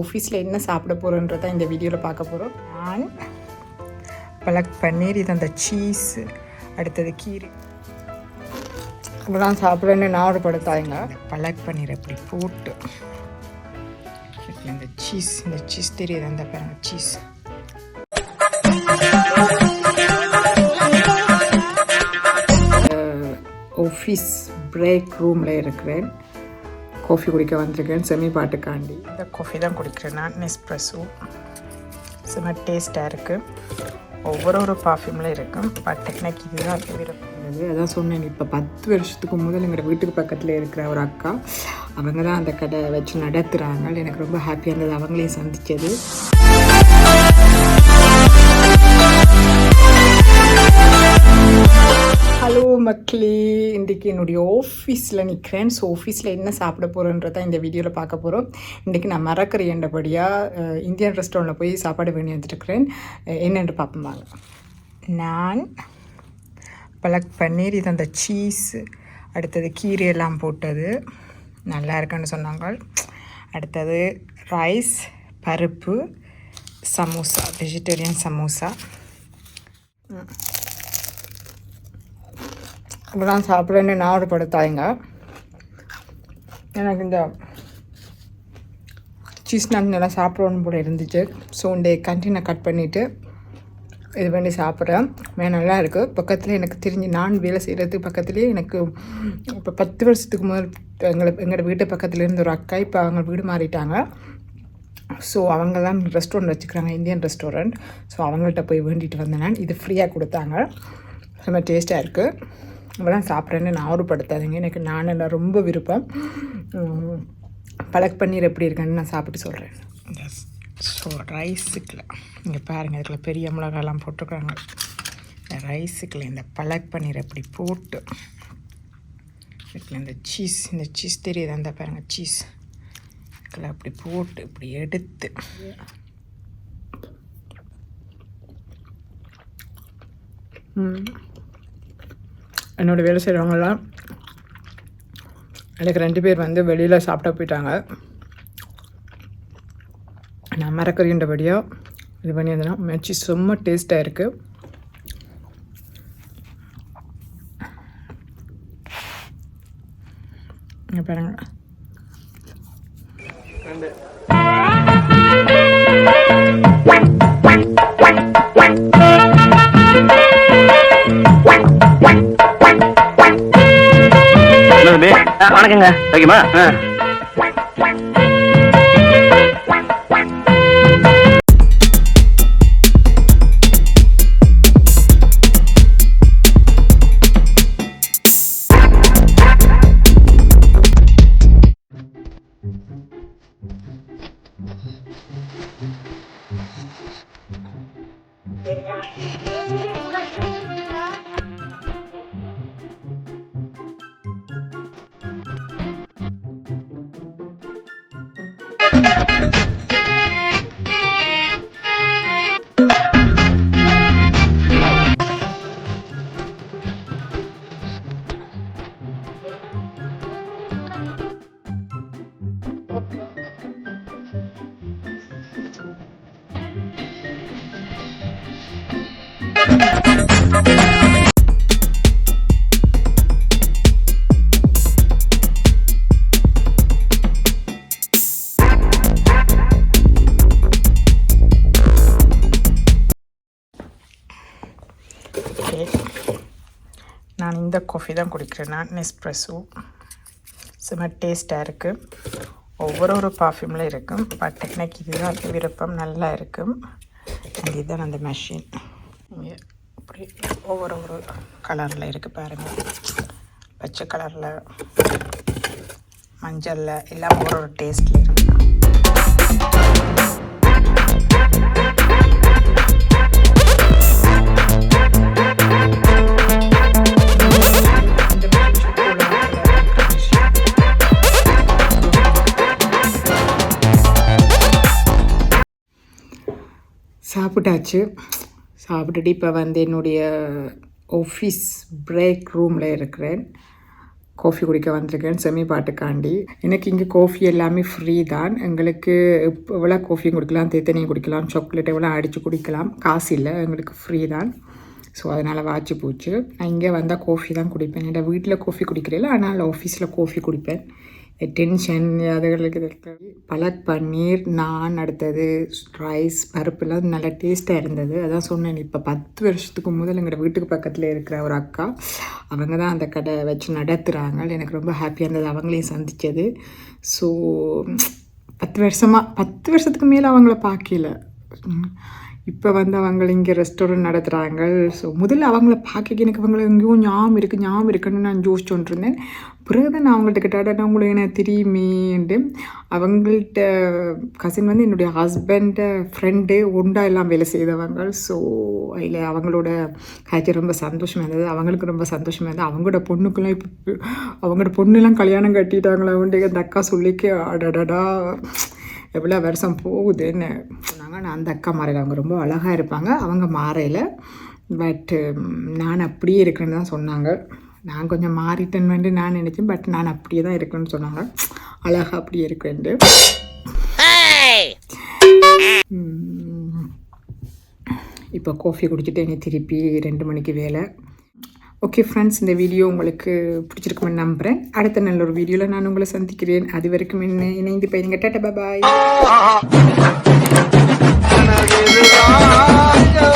ஆஃபீஸில் என்ன சாப்பிட போகிறோன்றதை இந்த வீடியோவில் பார்க்க போகிறோம் நான் பழக் பன்னீர் இது அந்த சீஸ் அடுத்தது கீரை. இதெல்லாம் சாப்பிடணும்னு ஞாபகப்படுத்தாங்க பலக் பன்னீர் அப்படி போட்டு அந்த இந்த சீஸ் இந்த சீஸ் தெரியுது? அந்த பாருங்க சீஸ் ஆஃபீஸ் பிரேக் ரூமில் இருக்கிறேன். காஃபி குடிக்க வந்திருக்கேன் செமி பாட்டுக்காண்டி. இந்த காஃபி தான் குடிக்கிறேன். நான் நெஸ்ப்ரெஸோ செம டேஸ்ட்டாக இருக்குது ஒவ்வொரு ஒரு பர்ஃப்யூமில் இருக்கும் பட் எனக்கு இதுதான் விருப்பம். அதான் சொன்னேன். இப்போ பத்து வருஷத்துக்கு முதல் எங்களோட வீட்டுக்கு பக்கத்தில் இருக்கிற ஒரு அக்கா அவங்க தான் அந்த கடை வச்சு நடத்துகிறாங்க எனக்கு ரொம்ப ஹாப்பியாக இருந்தது. அவங்களையும் சந்தித்தது ஹலோ மக்களே. இன்றைக்கி என்னுடைய ஆஃபீஸில் நிற்கிறேன் ஸோ ஆஃபீஸில் என்ன சாப்பிட போகிறோன்றத இந்த வீடியோவில் பார்க்க போகிறோம் இன்றைக்கி நான் மறக்கிற என்றபடியாக இந்தியன் ரெஸ்டாரண்ட்டில் போய் சாப்பாடு வேண்டி வந்துட்டுருக்கிறேன். என்னென்று பார்ப்போம் நான் பலக் பன்னீர் இது அந்த சீஸ் அடுத்தது கீரை எல்லாம் போட்டது. நல்லா இருக்குன்னு சொன்னாங்க. அடுத்தது ரைஸ் பருப்பு சமோசா வெஜிடேரியன் சமோசா. இதெல்லாம் சாப்பிடணும்னு ஞாபகப்படுத்தாங்க எனக்கு இந்த சீஸ் நான் நல்லா சாப்பிடணும் போல இருந்துச்சு. ஸோ இந்த கண்டினை கட் பண்ணிவிட்டு இது பண்ணி சாப்பிட்றேன். மே நல்லா இருக்குது பக்கத்தில் எனக்கு தெரிஞ்சு நான் வேலை செய்கிறதுக்கு பக்கத்துலேயே எனக்கு இப்போ பத்து வருஷத்துக்கு முதல் எங்களை எங்களோட வீட்டு பக்கத்தில் இருந்த ஒரு அக்கா இப்போ அவங்க வீடு மாறிட்டாங்க. ஸோ அவங்கெல்லாம் ரெஸ்டாரண்ட் வச்சுக்கிறாங்க. இந்தியன் ரெஸ்டாரண்ட் ஸோ அவங்கள்ட்ட போய் வேண்டிட்டு வந்தேன் நான். இது ஃப்ரீயாக கொடுத்தாங்க. ரொம்ப டேஸ்ட்டாக இருக்குது இவெல்லாம் சாப்பிட்றேன்னு நான் ஆர்வப்படுத்தாதீங்க. எனக்கு நான் எல்லாம் ரொம்ப விருப்பம். பலக் பன்னீர் எப்படி இருக்குன்னு நான் சாப்பிட்டு சொல்கிறேன் ஸோ ரைஸுக்குள்ள இங்கே பாருங்கள் இதுக்குள்ள பெரிய மிளகாலாம் போட்டிருக்காங்க. இந்த ரைஸுக்குள்ள இந்த பலக் பன்னீர் அப்படி போட்டு இதுக்குள்ள இந்த சீஸ் இந்த சீஸ் தெரியுது? அந்த பாருங்கள் சீஸ் இதுக்குள்ள அப்படி போட்டு இப்படி எடுத்து. ம் என்னோடய வேலை செய்கிறவங்கலாம் எனக்கு ரெண்டு பேர் வந்து வெளியில் சாப்பிட போயிட்டாங்க. நான் மறக்கறின்றபடியோ இது பண்ணியிருந்தேன்னா மச்சி மெச்சி செம்ம டேஸ்ட்டாக இருக்குது இங்க பாருங்க. என்ன தம்பி ஆ, வணக்கங்க ஓகேமா ஓகே இந்த காஃபி தான் குடிக்கிறேன் நான் நெஸ்ப்ரெஸோ செம்ம டேஸ்ட்டாக இருக்குது ஒவ்வொரு ஒரு பர்ஃப்யூமில் இருக்கும். பட் எனக்கு இதுதான் விருப்பம். நல்லா இருக்கும் அண்ட் இதுதான் அந்த மெஷின் இங்கே இப்படி ஒவ்வொரு ஒரு கலரில் இருக்குது பாருங்கள் பச்சை கலரில் மஞ்சளில் எல்லாம் ஒரு ஒரு டேஸ்ட்டில் இருக்குது சாப்பிட்டாச்சு. சாப்பிட்டுட்டு இப்போ வந்து என்னுடைய ஆஃபீஸ் பிரேக் ரூமில் இருக்கிறேன். காஃபி குடிக்க வந்திருக்கேன் செமி பாட்டுக்காண்டி. எனக்கு இங்கே காஃபி எல்லாமே ஃப்ரீ தான். எங்களுக்கு எவ்வளோ காஃபியும் குடிக்கலாம் தேத்தனையும் குடிக்கலாம் சாக்லேட் எவ்வளோ அடித்து குடிக்கலாம் காசு இல்லை எங்களுக்கு ஃப்ரீ தான். ஸோ அதனால் வாட்சி போச்சு. நான் இங்கே வந்தால் காஃபி தான் குடிப்பேன். என்னோட வீட்டில் காஃபி குடிக்கிறேன் ஆனால் ஆஃபீஸில் காஃபி குடிப்பேன். டென்ஷன் அதுகளுக்கு இருக்கிறது பலக் பன்னீர் நான் அடுத்தது ரைஸ் பருப்புலாம் நல்லா டேஸ்ட்டாக இருந்தது. அதான் சொன்னேன் இப்போ பத்து வருஷத்துக்கு முதல் எங்கள் வீட்டுக்கு பக்கத்தில் இருக்கிற ஒரு அக்கா அவங்க தான் அந்த கடை வச்சு நடத்துகிறாங்க எனக்கு ரொம்ப ஹாப்பியாக இருந்தது அவங்களையும் சந்தித்தது ஸோ பத்து வருஷமாக பத்து வருஷத்துக்கு மேலே அவங்கள பார்க்கல இப்போ வந்து அவங்க இங்கே ரெஸ்டாரண்ட் நடத்துகிறாங்க ஸோ முதல்ல அவங்கள பார்க்க எனக்கு அவங்கள எங்கேயும் ஞாபகம் இருக்குது ஞாபகம் இருக்குன்னு நான் யோசிச்சுட்டு இருந்தேன் பிறகு தான் நான் அவங்கள்ட்ட கேட்டாட உங்களுக்கு என்ன தெரியுமேன்ட்டு. அவங்கள்ட்ட கசின் வந்து என்னுடைய ஹஸ்பண்டை ஃப்ரெண்டு ஒண்டா எல்லாம் வேலை செய்தவங்க. ஸோ அதில் அவங்களோட காய்ச்சி ரொம்ப சந்தோஷமாக இருந்தது. அவங்களுக்கு ரொம்ப சந்தோஷமாக இருந்தது. அவங்களோட பொண்ணுக்கெல்லாம் இப்போ அவங்களோட பொண்ணுலாம் கல்யாணம் கட்டிட்டாங்களா உண்டு? அந்த அக்கா சொல்லிக்க அடடடா எவ்வளோ வருஷம் போகுதுன்னு. சொன்னாங்க நான் அந்த அக்கா மாறையில் அவங்க ரொம்ப அழகாக இருப்பாங்க. அவங்க மாறையில். பட்டு நான் அப்படியே இருக்கிறேன்னு தான் சொன்னாங்க. நான் கொஞ்சம் மாறிட்டேன்னு வந்து நான் நினச்சேன். பட் நான் அப்படியே தான் இருக்கேன்னு சொன்னாங்க. அழகாக அப்படியே இருக்கேன்ட்டு. உம், இப்போ காஃபி குடிச்சிட்டு என்னை திருப்பி ரெண்டு மணிக்கு வேலை. ஓகே ஃப்ரெண்ட்ஸ் இந்த வீடியோ உங்களுக்கு பிடிச்சிருக்குமென்னு நம்புகிறேன் அடுத்த நல்ல ஒரு வீடியோவில் நான் உங்களை சந்திக்கிறேன். அது வரைக்கும் என்ன இணைந்து போயிருங்க டாட்டா பாய் देवा